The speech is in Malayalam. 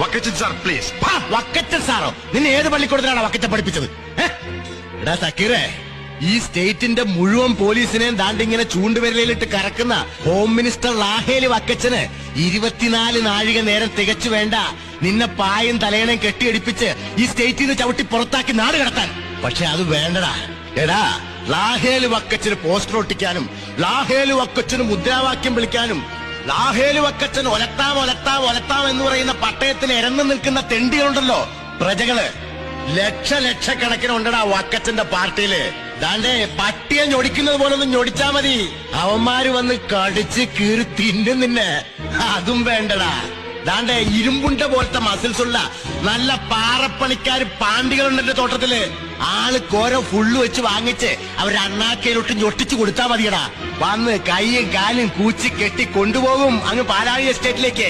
വക്കച്ചൻ സാർ പ്ലീസ് വക്കറ്റ സാറോ. നിന്നെ ഏത് പള്ളിക്കൂടത്തിലാണ് വക്കച്ച പഠിപ്പിച്ചത്? എടാ സക്കീറേ ഈ സ്റ്റേറ്റിന്റെ മുഴുവൻ പോലീസിനെയും ദാണ്ടിങ്ങനെ ചൂണ്ടുവിരലിലിട്ട് കറക്കുന്ന ഹോം മിനിസ്റ്റർ ലാഹേലി വക്കച്ചന് ഇരുപത്തിനാല് നാഴിക നേരം തികച്ചു വേണ്ട. നിന്നെ പായും തലയണയും കെട്ടിയടിപ്പിച്ച് ഈ സ്റ്റേറ്റിൽ നിന്ന് ചവിട്ടി പുറത്താക്കി നാട് കടത്താൻ. പക്ഷെ അത് വേണ്ടടാ. എടാ ലാഹേൽ വക്കച്ചന് പോസ്റ്റർ ഒട്ടിക്കാനും ലാഹേൽ വക്കച്ചന് മുദ്രാവാക്യം വിളിക്കാനും ലാഹേൽ വക്കച്ചൻ ഒലത്താം ഒലത്താം ഒലത്താം എന്ന് പറയുന്ന പട്ടയത്തിന് ഇരന്നു നിൽക്കുന്ന തെണ്ടികളുണ്ടല്ലോ. പ്രജകൾ ലക്ഷ ലക്ഷക്കണക്കിന് ഉണ്ടടാ വക്കച്ചന്റെ പാർട്ടിയിൽ. ദാണ്ടേ പട്ടിയെ ഞൊടിക്കുന്നത് പോലെ ഒന്ന് ഞൊടിച്ചാ മതി. അവന്മാര് വന്ന് കടിച്ച് കീറി തിന്നും നിന്നെ. അതും വേണ്ടടാ. ദാണ്ടേ ഇരുമ്പുണ്ട പോലത്തെ മസിൽസ് ഉള്ള നല്ല പാറപ്പണിക്കാർ പാണ്ടികളുണ്ട് എന്റെ തോട്ടത്തിൽ. ആൾ കോര ഫുള്ള് വെച്ച് വാങ്ങിച്ച് അവർ അണ്ണാക്കയിലോട്ട് ഞൊട്ടിച്ചു കൊടുത്താ മതിയടാ. വന്ന് കൈയും കാലും കൂച്ചി കെട്ടി കൊണ്ടുപോകും അങ്ങ് പാലാഴി എസ്റ്റേറ്റിലേക്ക്